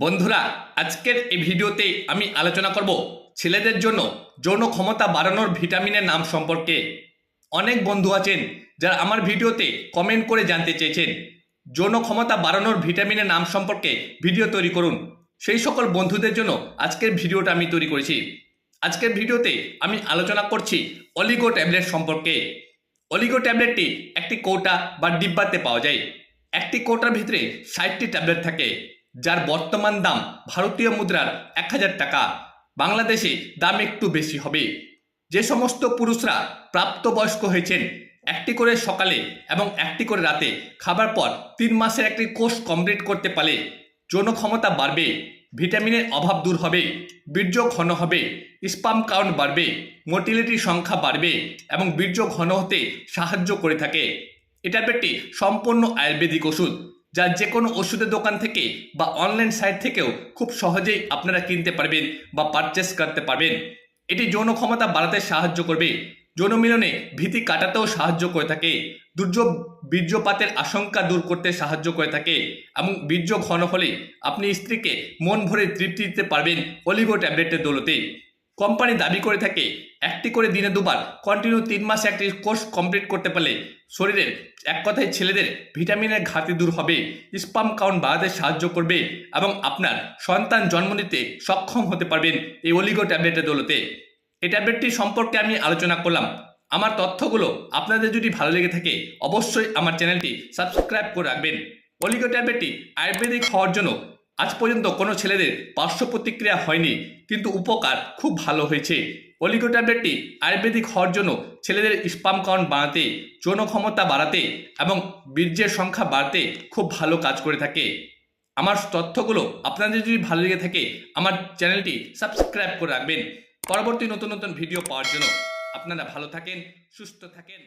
বন্ধুরা, আজকের এই ভিডিওতে আমি আলোচনা করব ছেলেদের জন্য যৌন ক্ষমতা বাড়ানোর ভিটামিনের নাম সম্পর্কে। অনেক বন্ধু আছেন যারা আমার ভিডিওতে কমেন্ট করে জানতে চেয়েছেন যৌন ক্ষমতা বাড়ানোর ভিটামিনের নাম সম্পর্কে ভিডিও তৈরি করুন। সেই সকল বন্ধুদের জন্য আজকের ভিডিওটা আমি তৈরি করেছি। আজকের ভিডিওতে আমি আলোচনা করছি অলিগো ট্যাবলেট সম্পর্কে। অলিগো ট্যাবলেটটি একটি কৌটা বা ডিব্বাতে পাওয়া যায়। একটি কৌটার ভিতরে ষাটটি ট্যাবলেট থাকে। যার বর্তমান দাম ভারতীয় মুদ্রার এক হাজার টাকা, বাংলাদেশে দাম একটু বেশি হবে। যে সমস্ত পুরুষরা প্রাপ্তবয়স্ক হয়েছেন, একটি করে সকালে এবং একটি করে রাতে খাবার পর তিন মাসের একটি কোর্স কমপ্লিট করতে পারলে যৌন ক্ষমতা বাড়বে, ভিটামিনের অভাব দূর হবে, বীর্য ঘন হবে স্পাম কাউন্ট বাড়বে মোটিলিটির সংখ্যা বাড়বে এবং বীর্য ঘন হতে সাহায্য করে থাকে। এটা পেটি সম্পূর্ণ আয়ুর্বেদিক ওষুধ যা যে কোনো ওষুধের দোকান থেকে বা অনলাইন সাইট থেকেও খুব সহজেই আপনারা কিনতে পারবেন বা পারচেস করতে পারবেন। এটি যৌন ক্ষমতা বাড়াতে সাহায্য করবে। যৌন মিলনে ভীতি কাটাতেও সাহায্য করে থাকে। দুর্যোগ বীর্যপাতের আশঙ্কা দূর করতে সাহায্য করে থাকে এবং বীর্য ঘন হলে আপনি স্ত্রীকে মন ভরে তৃপ্তি দিতে পারবেন অলিগো ট্যাবলেটের দৌলতে। কোম্পানি দাবি করে থাকে, একটি করে দিনে দুবার কন্টিনিউ তিন মাসে একটি কোর্স কমপ্লিট করতে পারলে শরীরের এক কথায় ছেলেদের ভিটামিনের ঘাটতি দূর হবে স্পাম কাউন্ট বাড়াতে সাহায্য করবে এবং আপনার সন্তান জন্ম নিতে সক্ষম হতে পারবেন এই অলিগো ট্যাবলেটের দৌলতে। এই ট্যাবলেটটি সম্পর্কে আমি আলোচনা করলাম। আমার তথ্যগুলো আপনাদের যদি ভালো লেগে থাকে, অবশ্যই আমার চ্যানেলটি সাবস্ক্রাইব করে রাখবেন। অলিগো ট্যাবলেটটি আয়ুর্বেদিক হওয়ার জন্য আজ পর্যন্ত কোনো ছেলেদের পার্শ্ব প্রতিক্রিয়া হয়নি, কিন্তু উপকার খুব ভালো হয়েছে। অলিগো ট্যাবলেটটি আয়ুর্বেদিক হওয়ার জন্য ছেলেদের স্পাম কাউন্ট বাড়াতে, যৌন ক্ষমতা বাড়াতে এবং বীর্যের সংখ্যা বাড়াতে খুব ভালো কাজ করে থাকে। আমার তথ্যগুলো আপনাদের যদি ভালো লেগে থাকে, আমার চ্যানেলটি সাবস্ক্রাইব করে রাখবেন। পরবর্তী নতুন নতুন ভিডিও পাওয়ার জন্য আপনারা ভালো থাকেন, সুস্থ থাকেন।